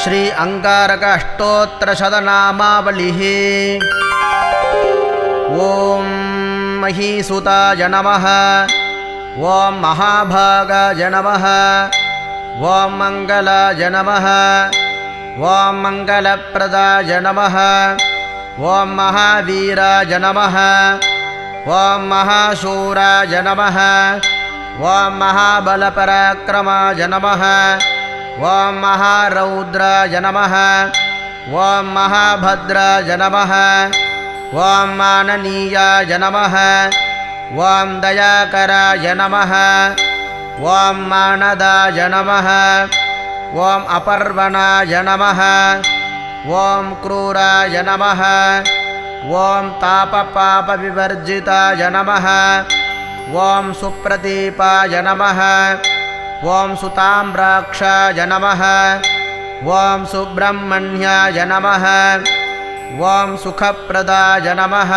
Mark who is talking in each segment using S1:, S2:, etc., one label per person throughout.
S1: श्री अङ्गारकाष्टोत्तरशतनामावलिः ॐ महीसुताय नमः। ॐ महाभागाय नमः। ॐ मङ्गलाय नमः। ॐ मङ्गलप्रदाय नमः। ॐ महावीराय नमः। ॐ महाशूराय नमः। ॐ महाबलपराक्रमाय नमः ॐ महारौद्राय नमः। ॐ महाभद्राय नमः। ॐ माननीयाय नमः। ॐ दयाकराय नमः। ॐ मानदाय नमः। ॐ अपर्वणाय नमः। ॐ क्रूराय नमः। ॐ तापपापविवर्जिताय नमः। ॐ सुप्रदीपाय नमः। ॐ सुताम्राक्षाय नमः। ॐ सुब्रह्मण्याय नमः। ॐ सुखप्रदाय नमः।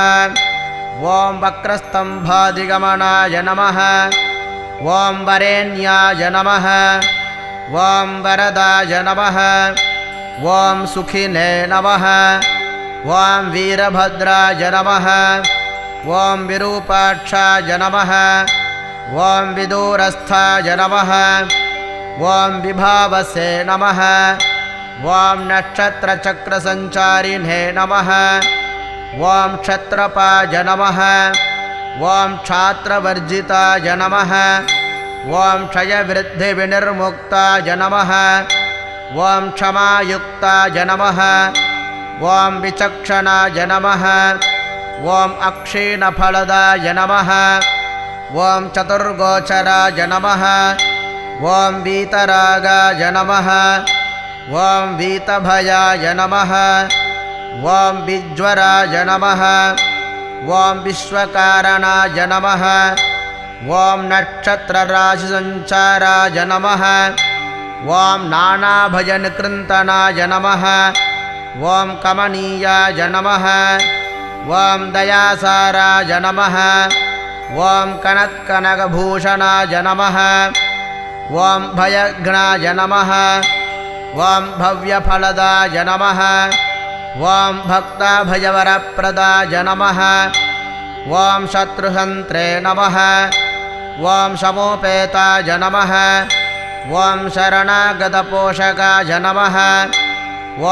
S1: ॐ वक्रस्तम्भादिगमनाय नमः। ॐ वरेण्याय नमः। ॐ वरदाय नमः। ॐ सुखिने नमः। ॐ वीरभद्राय नमः। ॐ विरूपाक्षाय नमः ॐ विदूरस्थाय नमः ॐ विभावसे नमः ॐ नक्षत्रचक्रसञ्चारिणे नमः ॐ क्षत्रपाय नमः ॐ क्षात्रवर्जिताय नमः ॐ क्षयवृद्धिविनिर्मुक्ताय नमः ॐ क्षमायुक्ताय नमः ॐ विचक्षणाय नमः ॐ अक्षीणफलदाय नमः ॐ चतुर्गोचराय नमः। ॐ वीतरागाय नमः। ॐ वीतभयाय नमः। ॐ विज्वराय नमः। ॐ विश्वकारणाय नमः। ॐ नक्षत्रराशिसञ्चाराय नमः। ॐ नानाभजनकृन्तनाय नमः। ॐ कमनीयाय नमः। ॐ दयासाराय नमः ॐ कनत्कनकभूषणाय नमः। ॐ भयघ्नाय नमः। ॐ भव्यफलदाय नमः। ॐ भक्ताभयवरप्रदाय नमः। ॐ शत्रुहन्त्रे नमः। ॐ शमोपेताय नमः। ॐ शरणागतपोषकाय नमः।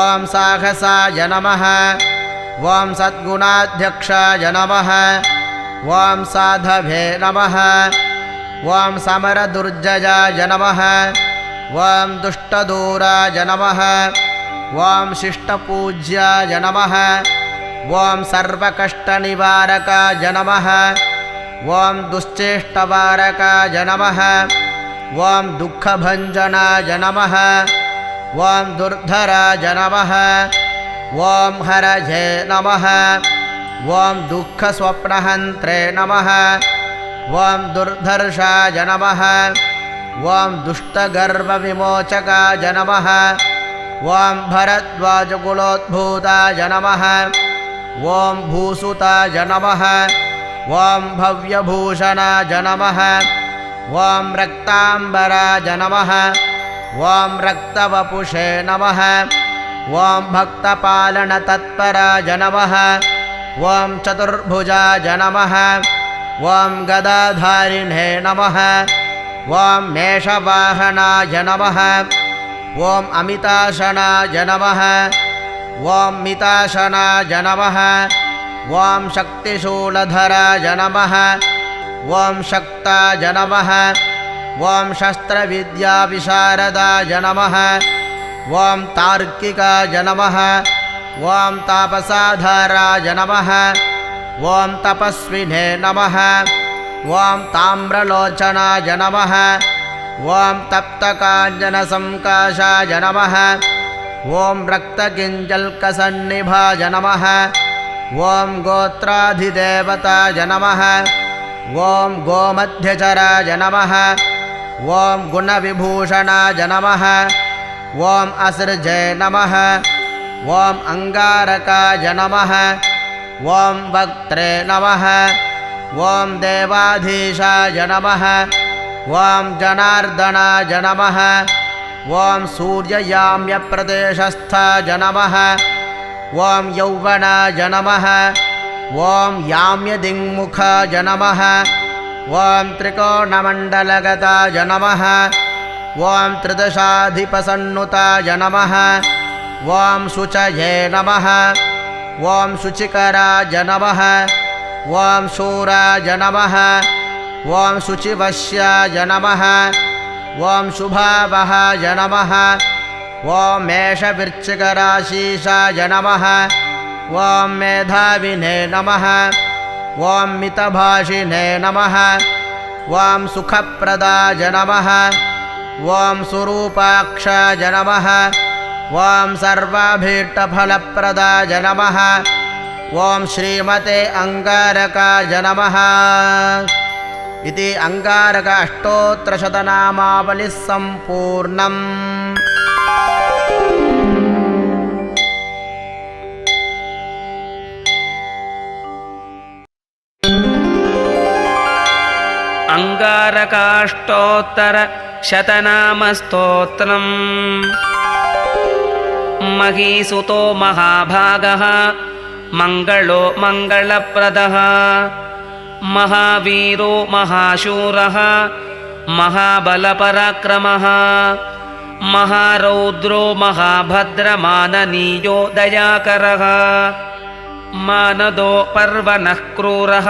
S1: ॐ साहसाय नमः। ॐ सद्गुणाध्यक्षाय नमः ॐ साधवे नमः। ॐ समरदुर्जयाय नमः। ॐ दुष्टदूराय नमः। ॐ शिष्टपूज्याय नमः। ॐ सर्वकष्टनिवारकाय नमः। ॐ दुश्चेष्टवारकाय नमः। ॐ दुःखभञ्जनाय नमः। ॐ दुर्धराय नमः। ॐ हरजे नमः। ॐ दुःखस्वप्नहन्त्रे नमः। ॐ दुर्धर्षाय नमः। ॐ दुष्टगर्वविमोचकाय नमः। ॐ भरद्वाजकुलोद्भूताय नमः। ॐ भूसुताय नमः। ॐ भव्यभूषणाय नमः। ॐ रक्ताम्बराय नमः। ॐ रक्तवपुषे नमः। ॐ भक्तपालनतत्पराय नमः ॐ चतुर्भुजाय नमः। ॐ गदाधारिणे नमः। ॐ मेषवाहनाय नमः। ॐ अमिताशनाय नमः। ॐ मिताशनाय नमः। ॐ शक्तिशूलधराय नमः। ॐ शक्ताय नमः। ॐ शस्त्रविद्याविशारदाय नमः। ॐ तार्किकाय नमः। ॐ तापसाधाराय नमः ॐ तपस्विने नमः ॐ ताम्रलोचनाय नमः ॐ तप्तकाञ्जनसङ्काशाय नमः ॐ रक्तकिञ्जल्कसन्निभाय नमः ॐ गोत्राधिदेवताय नमः ॐ गोमध्यचराय नमः ॐ गुणविभूषणाय नमः ॐ असृजे नमः ॐ अङ्गारकाय नमः। ॐ वक्त्रे नमः। ॐ देवाधीशाय नमः। ॐ जनार्दनाय नमः। ॐ सूर्ययाम्यप्रदेशस्थ जनमः ॐ यौवन जनमः ॐ याम्यदिङ्मुख जनमः ॐ त्रिकोणमण्डलगता जनमः ॐ त्रिदशाधिपसन्नुता जनमः ॐ शुचये नमः। ॐ शुचिकरा जनमः ॐ शूरा जनमः ॐ शुचिवश्य जनमः ॐ शुभावः जनमः ॐ मेषवृच्छिकराशीषा जनमः ॐ मेधाविने नमः। ॐ मितभाषिने नमः। ॐ सुखप्रदा जनमः ॐ सुरूपाक्ष जनमः ॐ सर्वाभीष्टफलप्रदा जनमः ॐ श्रीमते अङ्गारका जनमः इति अङ्गारक अष्टोत्तरशतनामावलिः सम्पूर्णम्।
S2: अङ्गारकाष्टोत्तरशतनामस्तोत्रम् महीसुतो महाभागः मङ्गलो मङ्गलप्रदः महावीरो महाशूरः महाबलपराक्रमः महारौद्रो महाभद्रमाननीयो दयाकरः मानदो पर्वणः क्रूरः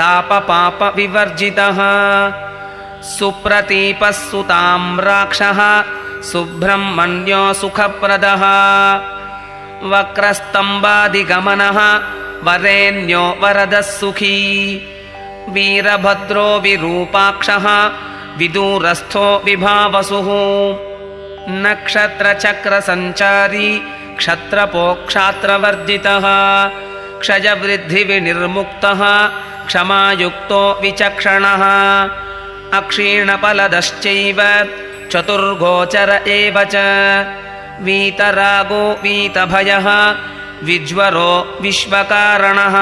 S2: तापपापविवर्जितः सुप्रतीपः सुताम्राक्षः सुब्रह्मण्यो सुखप्रदः। वक्रस्तम्भादिगमनः वरेण्यो वरदः सुखी। वीरभद्रो विरूपाक्षः विदूरस्थो विभावसुः। नक्षत्रचक्रसञ्चारी क्षत्रपोक्षात्रवर्जितः। क्षजवृद्धिविनिर्मुक्तः क्षमायुक्तो विचक्षणः। अक्षीणफलदश्चैव चतुर्गोचर एव च। वीतरागो वीतभयः विज्वरो विश्वकारणः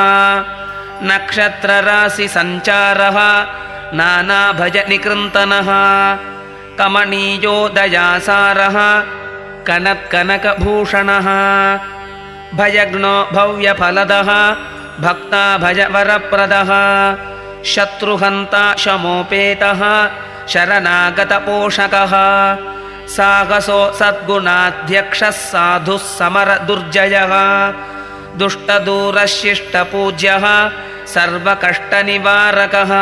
S2: नक्षत्रराशिसञ्चारः नानाभजनिकृन्तनः कमनीयो दयासारः कनत्कनकभूषणः भयग्नो भव्यफलदः भक्ता भजवरप्रदः शत्रुहन्ता शमोपेतः शरणागतपोषकः। साहसो सद्गुणाध्यक्षः साधुः समरदुर्जयः। दुष्टदूरशिष्टपूज्यः सर्वकष्टनिवारकः।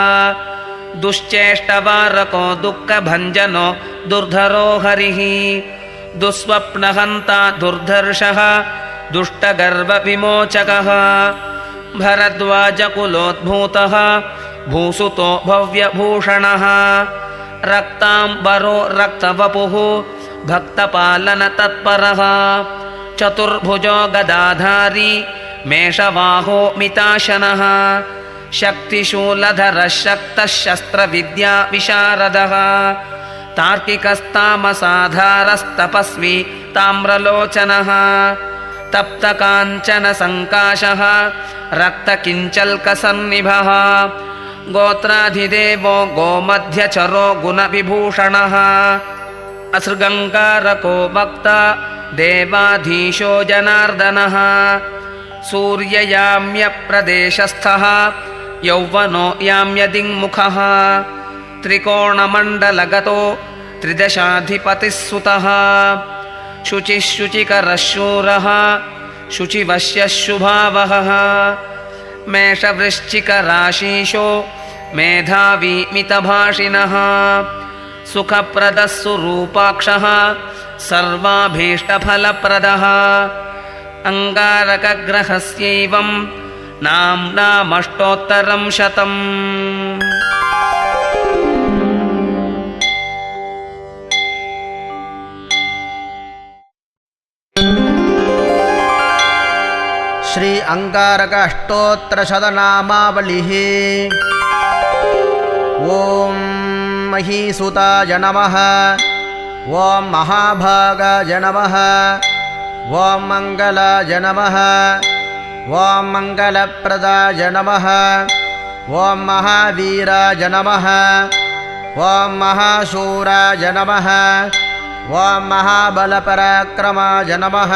S2: दुश्चेष्टवारको दुःखभञ्जनो दुर्धरो हरिः। दुःस्वप्नहन्ता दुर्धर्षः दुष्टगर्वविमोचकः। भरद्वाजकुलोद्भूतः भूसुतो भव्यभूषणः रक्ताम्बरो रक्तवपुः भक्तपालनतत्परः। चतुर्भुजो गदाधारी मेषवाहो मिताशनः। शक्तिशूलधरः शक्तः शस्त्रविद्याविशारदः तार्किकस्तामसाधारस्तपस्वी ताम्रलोचनः। तप्तकाञ्चनसङ्काशः रक्तकिञ्चल्कसन्निभः गोत्राधिदेवो गोमध्यचरो गुणविभूषणः। असृगङ्गारको भक्ता देवाधीशो जनार्दनः। सूर्ययाम्यप्रदेशस्थः यौवनो याम्यदिङ्मुखः। त्रिकोणमण्डलगतो त्रिदशाधिपतिः सुतः शुचिः शुचिकरः शूरः शुचिवश्यः शुभावहः मेषवृश्चिकराशीशो मेधावी मितभाषिणः सुखप्रदः सुरूपाक्षः सर्वाभीष्टफलप्रदः। अङ्गारकग्रहस्यैवं नाम्नामष्टोत्तरं शतम्
S1: श्री अङ्गारक अष्टोत्तरशतनामावलिः ॐ महीसुताय नमः। ॐ महाभागाय नमः। ॐ मङ्गलाय नमः। ॐ मङ्गलप्रदाय नमः। ॐ महावीराय नमः। ॐ महाशूराय नमः। ॐ महाबलपराक्रमाय नमः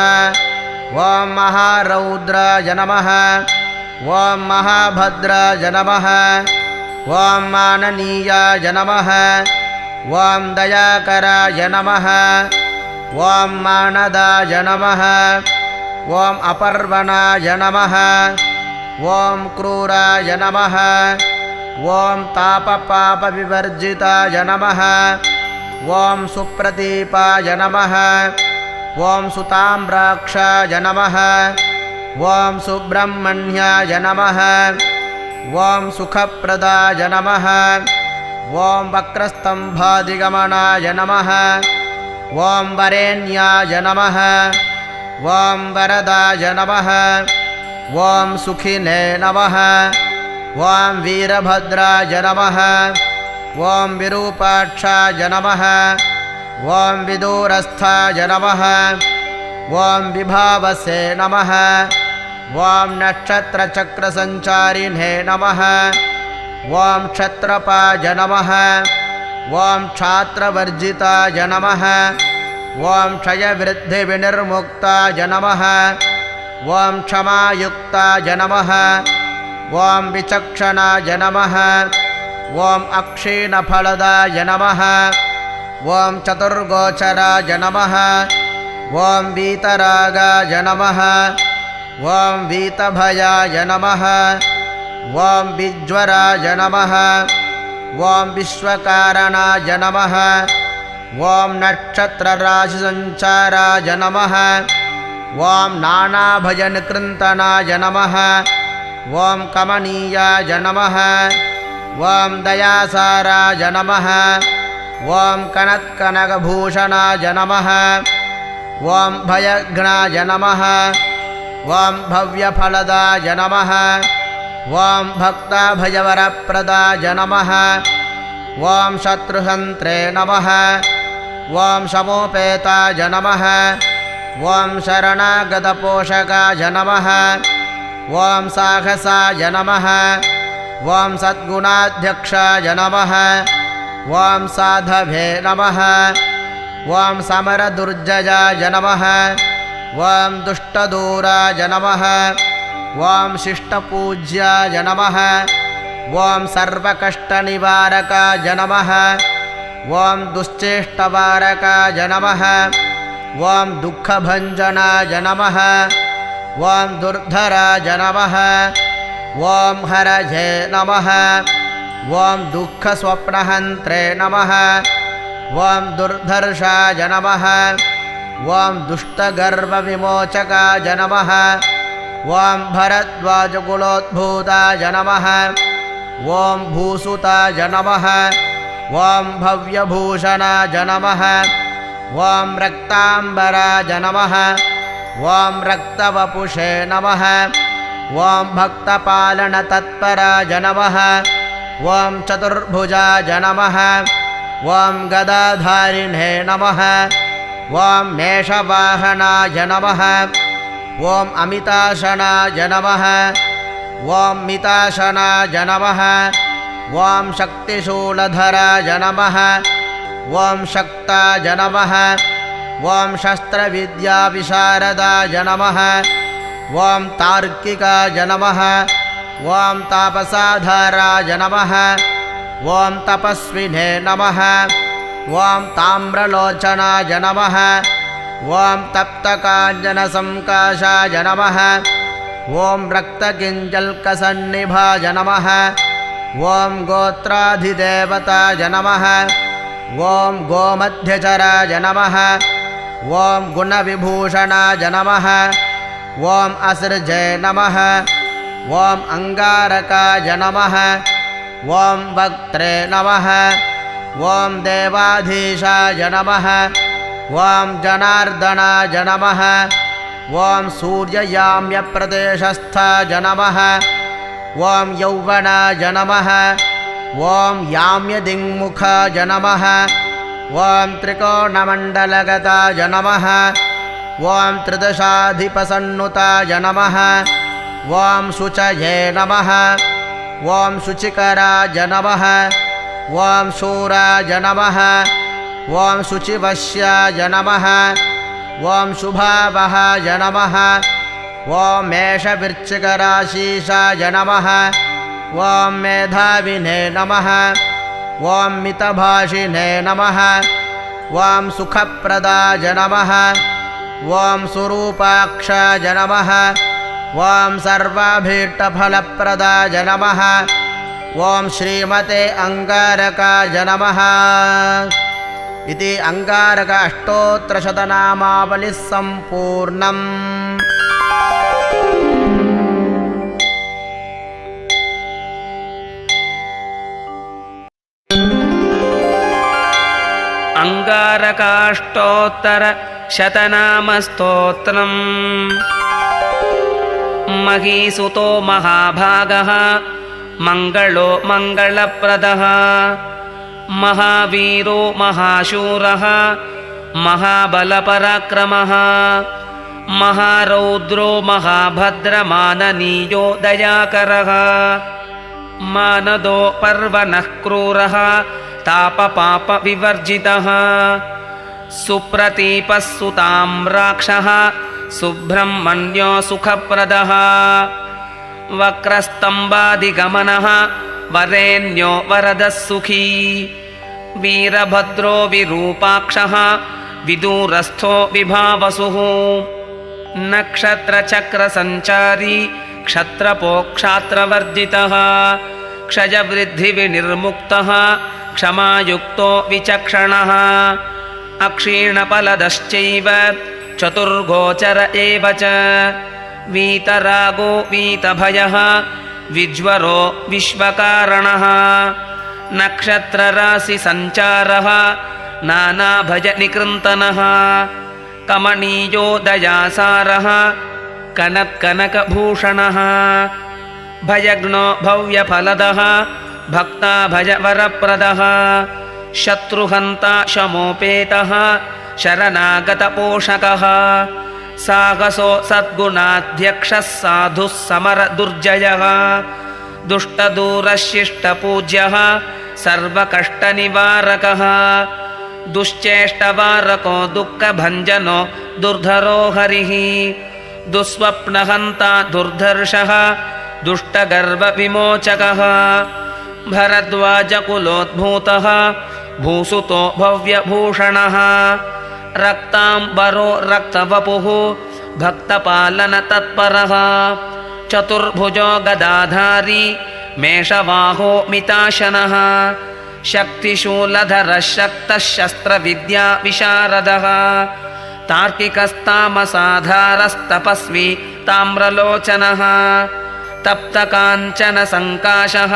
S1: ॐ महारौद्राय नमः। ॐ महाभद्राय नमः। ॐ माननीयाय नमः। ॐ दयाकराय नमः। ॐ मानदाय नमः। ॐ अपर्वणाय नमः। ॐ क्रूराय नमः। ॐ तापपापविवर्जिताय नमः। ॐ सुप्रदीपाय नमः ॐ सुताम्राक्षाय नमः। ॐ सुब्रह्मण्याय नमः। ॐ सुखप्रदाय नमः। ॐ वक्रस्तम्भादिगमनाय नमः। ॐ वरेण्याय नमः। ॐ वरदाय नमः। ॐ सुखिने नमः। ॐ वीरभद्राय नमः। ॐ विरूपाक्षाय नमः ॐ विदूरस्थाय नमः ॐ विभावसे नमः। ॐ नक्षत्रचक्रसञ्चारिणे नमः। ॐ क्षत्रपाय नमः। ॐ क्षात्रवर्जिताय नमः। ॐ क्षयवृद्धिविनिर्मुक्ताय नमः। ॐ क्षमायुक्ताय नमः। ॐ विचक्षणाय नमः। ॐ अक्षीणफलदाय नमः ॐ चतुर्गोचराय नमः। ॐ वीतरागाय नमः। ॐ वीतभयाय नमः। ॐ विज्वराय नमः। ॐ विश्वकारणाय नमः। ॐ नक्षत्रराशिसञ्चाराय नमः। ॐ नानाभयनिकृन्तनाय नमः। ॐ कमनीयाय नमः। ॐ दयासाराय नमः ॐ कनत्कनकभूषणाय नमः। ॐ भयघ्नाय नमः। ॐ भव्यफलदाय नमः। ॐ भक्ताभयवरप्रदाय नमः। ॐ शत्रुहन्त्रे नमः। ॐ शमोपेताय नमः। ॐ शरणागतपोषकाय नमः। ॐ साहसाय नमः। ॐ सद्गुणाध्यक्षाय नमः ॐ साधवे नमः। ॐ समरदुर्जयाय नमः। ॐ दुष्टदूराय नमः। ॐ शिष्टपूज्याय नमः। ॐ सर्वकष्टनिवारकाय नमः। ॐ दुश्चेष्टवारकाय नमः। ॐ दुःखभञ्जनाय नमः। ॐ दुर्धराय नमः। ॐ हरजे नमः। ॐ दुःखस्वप्नहन्त्रे नमः। ॐ दुर्धर्षाय नमः। ॐ दुष्टगर्वविमोचकाय नमः। ॐ भरद्वाजकुलोद्भूताय नमः। ॐ भूसुताय नमः। ॐ भव्यभूषणाय नमः। ॐ रक्ताम्बराय नमः। ॐ रक्तवपुषे नमः। ॐ भक्तपालनतत्पराय नमः ॐ चतुर्भुजाय नमः ॐ गदाधारिणे नमः। ॐ मेषवाहनाय नमः ॐ अमिताशनाय नमः ॐ मिताशनाय नमः ॐ शक्तिशूलधराय नमः ॐ शक्ताय नमः ॐ शस्त्रविद्याविशारदाय नमः ॐ तार्किकाय नमः ॐ तापसाधाराय नमः। ॐ तपस्विने नमः। ॐ ताम्रलोचनाय नमः। ॐ तप्तकाञ्जनसङ्काशाय नमः। ॐ रक्तकिञ्जल्कसन्निभाय नमः। ॐ गोत्राधिदेवताय नमः। ॐ गोमध्यचराय नमः। ॐ गुणविभूषणाय नमः। ॐ असृजे नमः ॐ अङ्गारकाय नमः ॐ वक्त्रे नमः ॐ देवाधीशाय नमः ॐ जनार्दनाय नमः ॐ सूर्ययाम्यप्रदेशस्थाय नमः ॐ यौवनाय नमः ॐ याम्यदिङ्मुखाय नमः ॐ त्रिकोणमण्डलगताय नमः ॐ त्रिदशाधिपसन्नुताय नमः ॐ शुचये नमः। ॐ शुचिकराय नमः। ॐ शूराय नमः। ॐ शुचिवश्याय नमः। ॐ शुभावहाय नमः। ॐ मेषवृश्चिकराशीषाय नमः। ॐ मेधाविने नमः। ॐ मितभाषिने नमः। ॐ सुखप्रदाय नमः। ॐ सुरूपाक्षाय नमः ॐ सर्वाभीष्टफलप्रदाय नमः ॐ श्रीमते अङ्गारकाय नमः इति अङ्गारक अष्टोत्तरशतनामावलिः सम्पूर्णम्।
S2: अङ्गारकाष्टोत्तरशतनामस्तोत्रम् महीसुतो महाभागः मङ्गलो मङ्गलप्रदः महावीरो महाशूरः महाबलपराक्रमः महारौद्रो महाभद्रमाननीयो दयाकरः मानदो पर्वणः क्रूरः तापपापविवर्जितः सुप्रतीपः सुताम्राक्षः सुब्रह्मण्यो सुखप्रदः। वक्रस्तम्भादिगमनः वरेण्यो वरदः सुखी। वीरभद्रो विरूपाक्षः विदूरस्थो विभावसुः। नक्षत्रचक्रसञ्चारी क्षत्रपोक्षात्रवर्जितः। क्षयवृद्धिविनिर्मुक्तः क्षमायुक्तो विचक्षणः। अक्षीणफलदश्चैव चतुर्गोचर एव च। वीतरागो वीतभयः विज्वरो विश्वकारणः। नक्षत्रराशिसञ्चारः नानाभजनिकृन्तनः कमनीयो दयासारः कनत्कनकभूषणः। भयग्नो भव्यफलदः भक्ता भजवरप्रदः शत्रुहन्ता शमोपेतः शरणागतपोषकः साहसो सद्गुणाध्यक्षः साधुः समरदुर्जयः। दुष्टदूरशिष्टपूज्यः सर्वकष्टनिवारकः। दुश्चेष्टवारको दुःखभञ्जनो दुर्धरो हरिः। दुःस्वप्नहन्ता दुर्धर्षः दुष्टगर्वविमोचकः। भरद्वाजकुलोद्भूतः भूसुतो भव्यभूषणः रक्ताम्बरो रक्तवपुः भक्तपालनतत्परः चतुर्भुजो गदाधारी मेषवाहो मिताशनः। शक्तिशूलधरः शक्तः शस्त्रविद्याविशारदः तार्किकस्तामसाधारस्तपस्वी ताम्रलोचनः। तप्तकाञ्चनसङ्काशः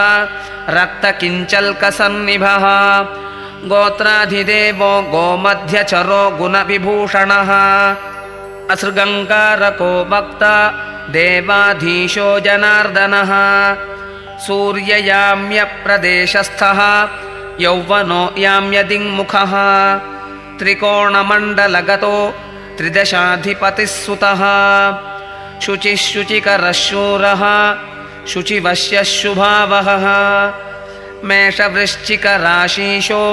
S2: रक्तकिञ्चल्कसन्निभः गोत्राधिदेवो गोमध्यचरो गुणविभूषणः असृगङ्गारको भक्ता देवाधीशो जनार्दनः। सूर्ययाम्यप्रदेशस्थः यौवनो याम्यदिङ्मुखः। त्रिकोणमण्डलगतो त्रिदशाधिपतिः सुतः शुचिः शुचिकरः शूरः शुचिवश्यः शुभावहः मेषवृश्चिकराशीशो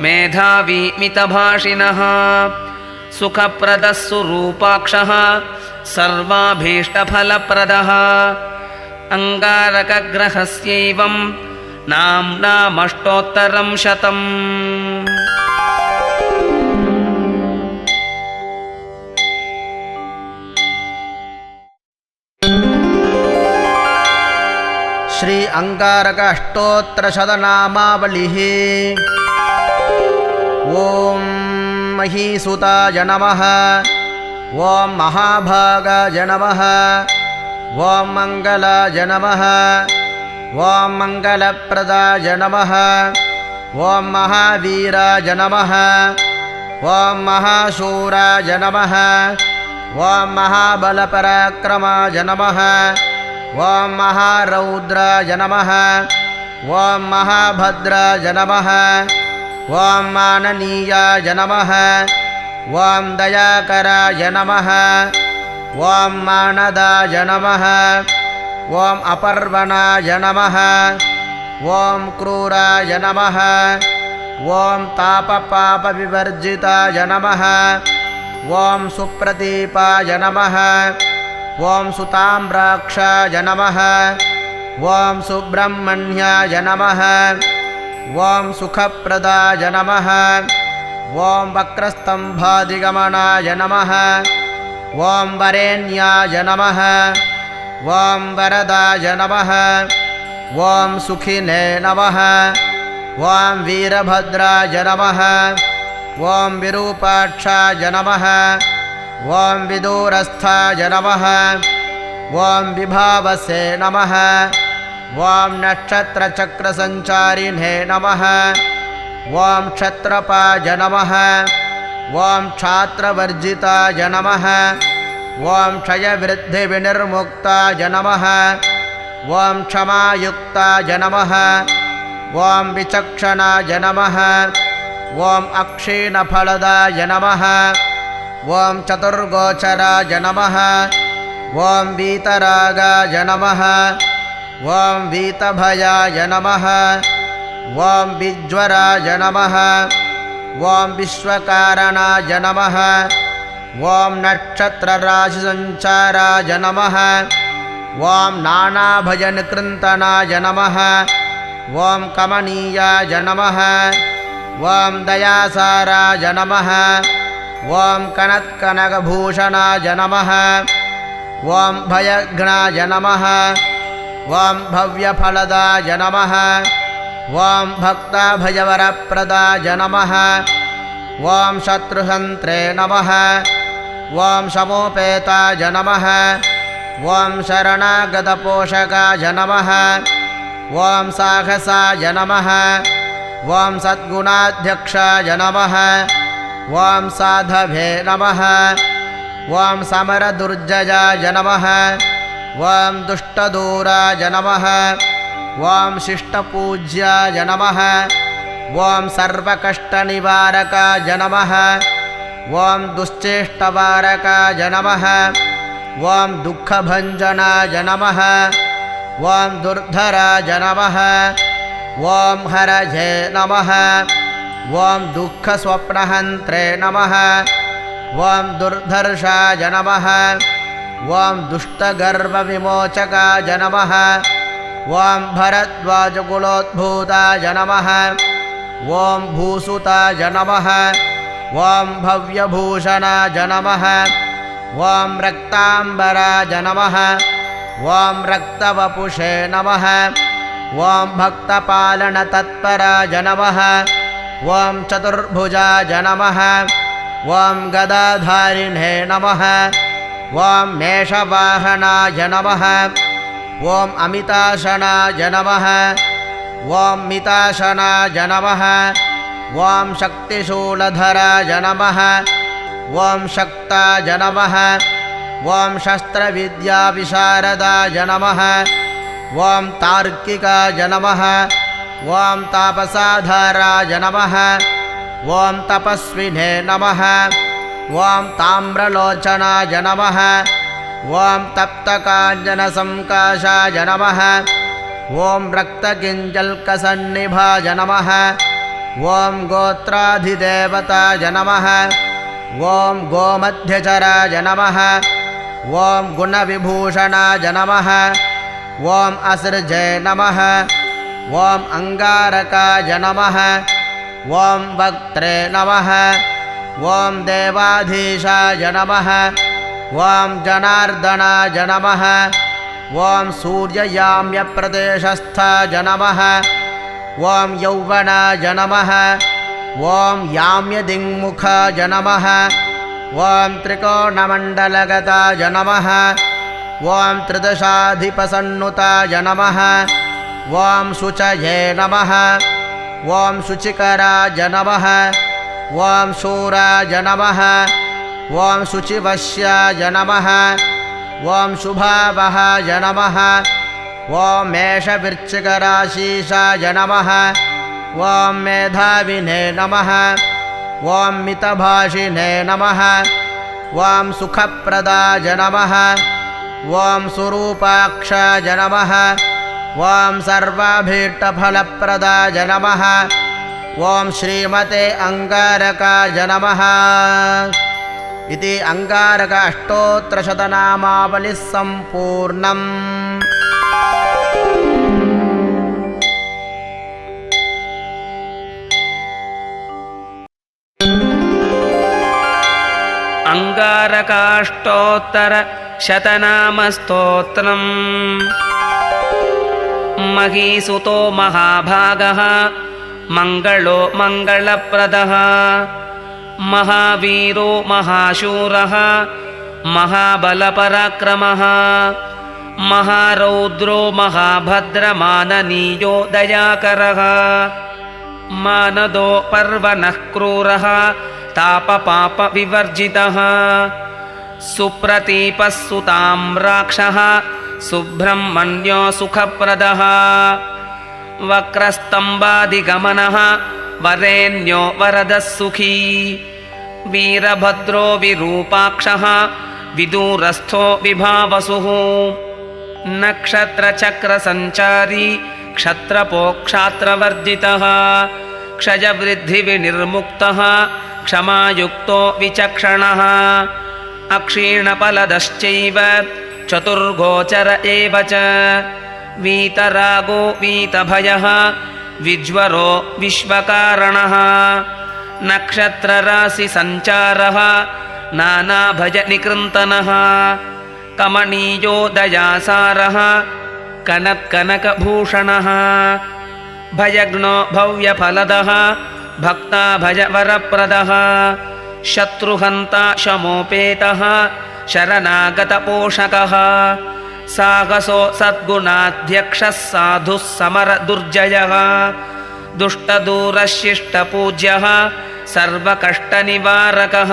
S2: मेधावी मितभाषिणः सुखप्रदः सुरूपाक्षः सर्वाभीष्टफलप्रदः। अङ्गारकग्रहस्यैवं नाम्नामष्टोत्तरं शतम्
S1: श्री अङ्गारक अष्टोत्तरशतनामावलिः ॐ महीसुताय नमः। ॐ महाभागाय नमः। ॐ मङ्गलाय नमः। ॐ मङ्गलप्रदाय नमः। ॐ महावीराय नमः। ॐ महाशूराय नमः। ॐ महाबलपराक्रमाय नमः ॐ महारौद्राय नमः। ॐ महाभद्राय नमः। ॐ माननीयाय नमः। ॐ दयाकराय नमः। ॐ मानदाय नमः। ॐ अपर्वणाय नमः। ॐ क्रूराय नमः। ॐ तापपापविवर्जिताय नमः। ॐ सुप्रदीपाय नमः। ॐ सुताम्राक्षाय नमः। ॐ सुब्रह्मण्याय नमः। ॐ सुखप्रदाय नमः। ॐ वक्रस्तम्भादिगमनाय नमः। ॐ वरेण्याय नमः। ॐ वरदाय नमः। ॐ सुखिने नमः। ॐ वीरभद्राय नमः। ॐ विरूपाक्षाय नमः ॐ विदूरस्थाय नमः ॐ विभावसे नमः ॐ नक्षत्रचक्रसञ्चारिणे नमः ॐ क्षत्रपाय नमः ॐ क्षात्रवर्जिताय नमः ॐ क्षयवृद्धिविनिर्मुक्ताय नमः ॐ क्षमायुक्ताय नमः ॐ विचक्षणाय नमः ॐ अक्षीणफलदाय नमः ॐ चतुर्गोचराय नमः। ॐ वीतरागाय नमः। ॐ वीतभयाय नमः। ॐ विज्वराय नमः। ॐ विश्वकारणाय नमः। ॐ नक्षत्रराशिसञ्चाराय नमः। ॐ नानाभयनिकृन्तनाय नमः। ॐ कमनीयाय नमः। ॐ दयासाराय नमः ॐ कनत्कनकभूषणाय नमः। ॐ भयघ्नाय नमः। ॐ भव्यफलदाय नमः। ॐ भक्ताभयवरप्रदाय नमः। ॐ शत्रुहन्त्रे नमः। ॐ समोपेताय नमः। ॐ शरणागतपोषकाय नमः। ॐ साहसाय नमः। ॐ सद्गुणाध्यक्षाय नमः ॐ साधवे नमः। ॐ समरदुर्जयाय नमः। ॐ दुष्टदूराय नमः। ॐ शिष्टपूज्याय नमः। ॐ सर्वकष्टनिवारकाय नमः। ॐ दुश्चेष्टवारकाय नमः। ॐ दुःखभञ्जनाय नमः। ॐ दुर्धराय नमः। ॐ हरजे नमः। ॐ दुःखस्वप्नहन्त्रे नमः। ॐ दुर्धर्षाय नमः। ॐ दुष्टगर्वविमोचकाय नमः। ॐ भरद्वाजकुलोद्भूताय नमः। ॐ भूसुताय नमः। ॐ भव्यभूषणाय नमः। ॐ रक्ताम्बराय नमः। ॐ रक्तवपुषे नमः। ॐ भक्तपालनतत्पराय नमः ॐ चतुर्भुजाय नमः ॐ गदाधारिणे नमः। ॐ मेषवाहनाय नमः। ॐ अमिताशनाय नमः। ॐ मिताशनाय नमः। ॐ शक्तिशूलधराय नमः। ॐ शक्ताय नमः। ॐ शस्त्रविद्याविशारदाय नमः। ॐ तार्किकाय नमः। ॐ तापसाधाराय नमः। ॐ तपस्विने नमः। ॐ ताम्रलोचनाय नमः। ॐ तप्तकाञ्जनसङ्काशाय नमः। ॐ रक्तकिञ्जल्कसन्निभाय नमः। ॐ गोत्राधिदेवताय नमः। ॐ गोमध्यचराय नमः। ॐ गुणविभूषणाय नमः। ॐ असृजे नमः ॐ अङ्गारकाय नमः। ॐ वक्त्रे नमः। ॐ देवाधीशाय नमः। ॐ जनार्दनाय नमः। ॐ सूर्ययाम्यप्रदेशस्थाय नमः। ॐ यौवनाय नमः। ॐ याम्यदिङ्मुखाय नमः। ॐ त्रिकोणमण्डलगताय नमः। ॐ त्रिदशाधिपसन्नुताय नमः ॐ शुचये नमः। ॐ शुचिकराय नमः। ॐ शूराय नमः। ॐ शुचिवश्याय नमः। ॐ शुभावहाय नमः। ॐ मेषवृश्चिकराशीषाय नमः। ॐ मेधाविने नमः। ॐ मितभाषिणे नमः। ॐ सुखप्रदाय नमः। ॐ सुरूपाक्षाय नमः ॐ सर्वाभीष्टफलप्रदाय नमः। ॐ श्रीमते अङ्गारकाय नमः। इति अङ्गारक अष्टोत्तरशतनामावलिः सम्पूर्णम्।
S2: अङ्गारकाष्टोत्तरशतनामस्तोत्रम् महीसुतो महाभागः। मङ्गलो मङ्गलप्रदः। महावीरो महाशूरः। महाबलपराक्रमः। महारौद्रो महाभद्रमाननीयो दयाकरः। मानदो पर्वणः क्रूरः। तापपापविवर्जितः। सुप्रतीपः सुताम्राक्षः सुब्रह्मण्यो सुखप्रदः। वक्रस्तम्भादिगमनः वरेण्यो वरदः सुखी। वीरभद्रो विरूपाक्षः विदूरस्थो विभावसुः। नक्षत्रचक्रसञ्चारी क्षत्रपोक्षात्रवर्जितः। क्षयवृद्धिविनिर्मुक्तः क्षमायुक्तो विचक्षणः। अक्षीणफलदश्चैव चतुर्गोचर एव च। वीतरागो वीतभयः विज्वरो विश्वकारणः नक्षत्रराशिसञ्चारः नानाभजनिकृन्तनः कमनीयो दयासारः कनत्कनकभूषणः भयग्नो भव्यफलदः भक्ता भजवरप्रदः शत्रुहन्ता शमोपेतः शरणागतपोषकः। साहसो सद्गुणाध्यक्षः साधुः समरदुर्जयः। दुष्टदूरशिष्टपूज्यः सर्वकष्टनिवारकः।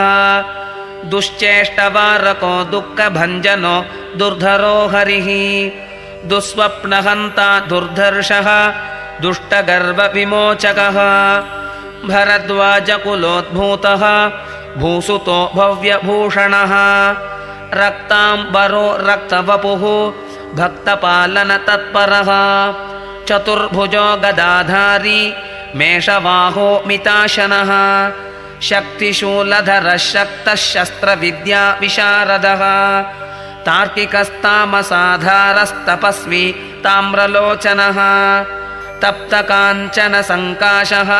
S2: दुश्चेष्टवारको दुःखभञ्जनो दुर्धरो हरिः। दुःस्वप्नहन्ता दुर्धर्षः दुष्टगर्वविमोचकः। भरद्वाजकुलोद्भूतः भूसुतो भव्यभूषणः रक्ताम्बरो रक्तवपुः भक्तपालनतत्परः चतुर्भुजो गदाधारी मेषवाहो मिताशनः। शक्तिशूलधरः शक्तः शस्त्रविद्याविशारदः तार्किकस्तामसाधारस्तपस्वी ताम्रलोचनः। तप्तकाञ्चनसङ्काशः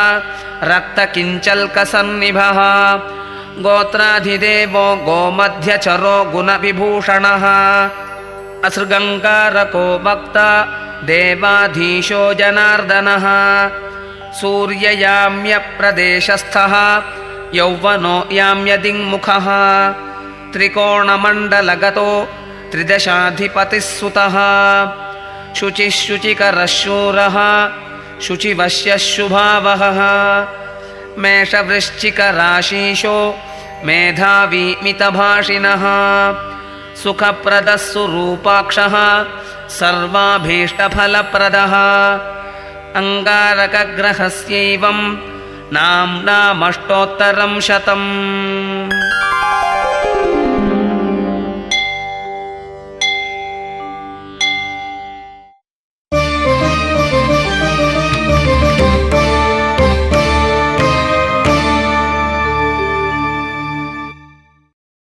S2: रक्तकिञ्चल्कसन्निभः गोत्राधिदेवो गोमध्यचरो गुणविभूषणः असृगङ्गारको वक्ता देवाधीशो जनार्दनः। सूर्ययाम्यप्रदेशस्थः यौवनो याम्यदिङ्मुखः। त्रिकोणमण्डलगतो त्रिदशाधिपतिः सुतः शुचिः शुचिकरः शूरः शुचिवश्यः शुभावहः मेषवृश्चिकराशीशो मेधावी मितभाषिणः सुखप्रदः सुरूपाक्षः सर्वाभीष्टफलप्रदः। अङ्गारकग्रहस्यैवं नाम्नामष्टोत्तरं शतम्